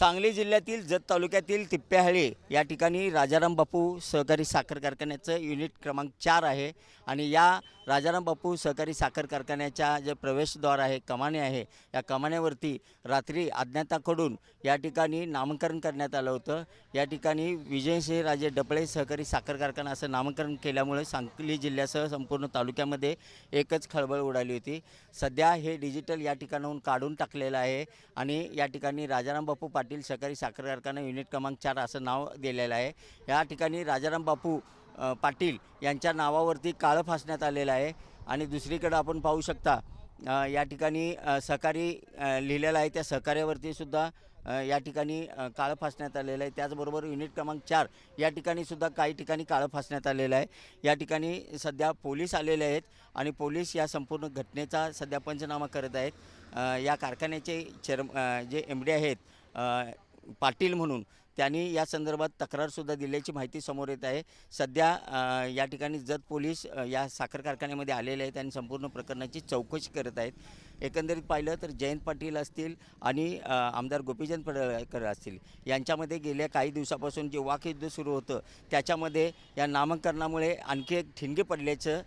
सांगली जिल्ह्यातील जत तालुक्यातील तिप्प्याहळी या ठिकाणी राजाराम बापू सहकारी साखर कारखान्याचं युनिट क्रमांक चार आहे. आणि या राजाराम बापू सहकारी साखर कारखान्याच्या जे प्रवेशद्वार आहे कमाने आहे या कमान्यावरती रात्री अज्ञाताकडून या ठिकाणी नामकरण करण्यात आलं होतं. या ठिकाणी विजयसिंह राजे डपळे सहकारी साखर कारखाना असं नामकरण केल्यामुळे सांगली जिल्ह्यासह संपूर्ण तालुक्यामध्ये एकच खळबळ उडाली होती. सध्या हे डिजिटल या ठिकाणाहून काढून टाकलेलं आहे. आणि या ठिकाणी राजाराम बापू पाटील पाटील सहकारी साखर कारखाना युनिट क्रमांक चार असं नाव दिलेलं आहे. या ठिकाणी राजाराम बापू पाटील यांच्या नावावरती काळं फासण्यात आलेलं आहे. आणि दुसरीकडं आपण पाहू शकता या ठिकाणी सहकारी लिहिलेलं आहे. त्या सहकार्यावरती सुद्धा या ठिकाणी काळं फासण्यात आलेलं आहे. त्याचबरोबर युनिट क्रमांक चार या ठिकाणी सुद्धा काही ठिकाणी काळं फासण्यात आलेलं आहे. या ठिकाणी सध्या पोलीस आलेले आहेत आणि पोलीस या संपूर्ण घटनेचा सध्या पंचनामा करत आहेत. या कारखान्याचे चेअर जे एम डी आहेत पाटील म्हणून त्यांनी या संदर्भात तक्रारसुद्धा दिल्याची माहिती समोर येत आहे. सध्या या ठिकाणी जत पोलीस या साखर कारखान्यामध्ये आलेले आहेत आणि संपूर्ण प्रकरणाची चौकशी करत आहेत. एकंदरीत पाहिलं तर जयंत पाटील असतील आणि आमदार गोपीचंद पडळकर असतील. यांच्यामध्ये गेल्या काही दिवसापासून जे वाकयुद्ध सुरू होतं त्याच्यामध्ये या नामांकरणामुळे आणखी एक ठिणगे पडल्याचं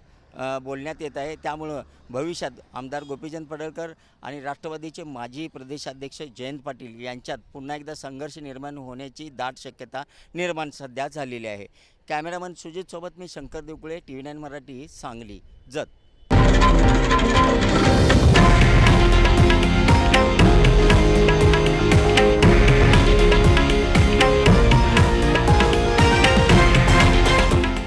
बोलण्यात येत आहे. त्यामुळं भविष्यात आमदार गोपीचंद पडळकर आणि राष्ट्रवादीचे माजी प्रदेशाध्यक्ष जयंत पाटील यांच्यात पुन्हा एकदा संघर्ष निर्माण होण्याची दाट शक्यता निर्माण सध्या झालेली आहे. कॅमेरामन सुजितसोबत मी Shankar Deokule T V nine Marathi Sangli Jat.